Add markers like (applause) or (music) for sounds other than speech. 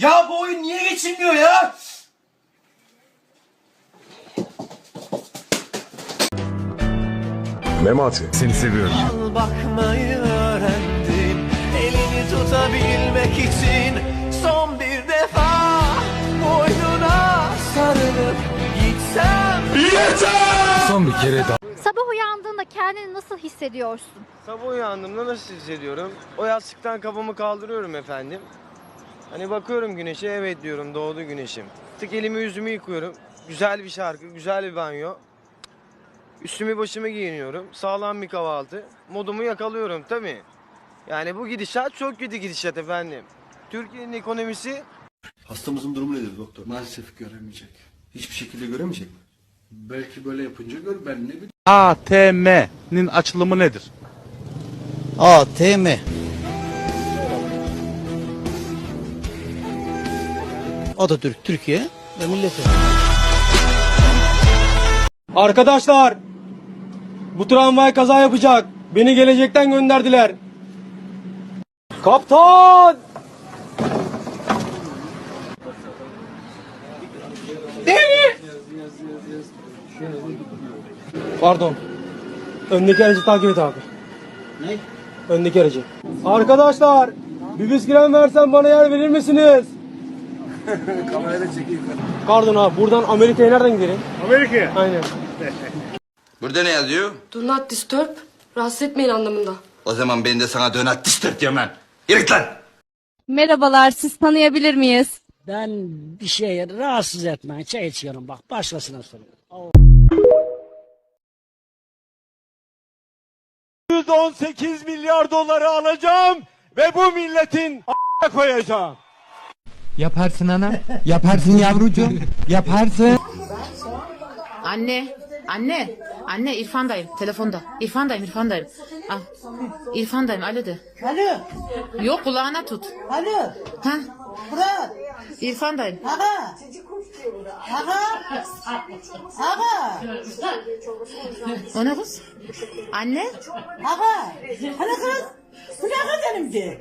Ya bu oyun niye geçilmiyor ya? Memati. Seni seviyorum. Al bakmayı öğrendim Elini tutabilmek için Son bir defa Boynuna sarılıp Gitsem Son bir kere daha. Sabah uyandığında kendini nasıl hissediyorsun? Sabah uyandığımda nasıl hissediyorum? O yastıktan kafamı kaldırıyorum efendim. Hani bakıyorum güneşe evet diyorum doğdu güneşim. Tık elimi yüzümü yıkıyorum. Güzel bir şarkı, güzel bir banyo. Üstümü başımı giyiniyorum. Sağlam bir kahvaltı. Modumu yakalıyorum tabii. Yani bu gidişat çok kötü gidişat efendim. Türkiye'nin ekonomisi Hastamızın durumu nedir doktor? Maalesef göremeyecek. Hiçbir şekilde göremeyecek mi? Belki böyle yapınca gör ben ne bileyim. ATM'nin açılımı nedir? ATM. Atatürk Türkiye ve milleti. Arkadaşlar bu tramvay kaza yapacak. Beni gelecekten gönderdiler. Kaptan! Pardon. Öndeki aracı takip et abi. Ne? Öndeki aracı. Arkadaşlar bir bisküven versen bana yer verir misiniz? (laughs) Kamerayla çekeyim. Pardon abi buradan Amerika'ya nereden gidelim? Amerika'ya? Aynen. (laughs) Burada ne yazıyor? Do not disturb. Rahatsız etmeyin anlamında. O zaman ben de sana donat disturb diyorum lan. Yürü lan. Merhabalar, siz tanıyabilir miyiz? Ben bir şeye rahatsız etmeyin. Çay içiyorum bak başkasına soruyorum. 118 milyar doları alacağım ve bu milletin a**a koyacağım. Yaparsın ana. Yaparsın yavrucuğum. Yaparsın. Anne, anne, anne İrfan'dayım telefonda. İrfan'dayım, İrfan'dayım. Al. İrfan'dayım, alo de. Alo. Yok kulağına tut. Alo. Ha? Fırat. İrfan'dayım. Aga. Aga. Aga. O ne kız? Anne? Aga. Hani kız? Bu ne kız benimdi?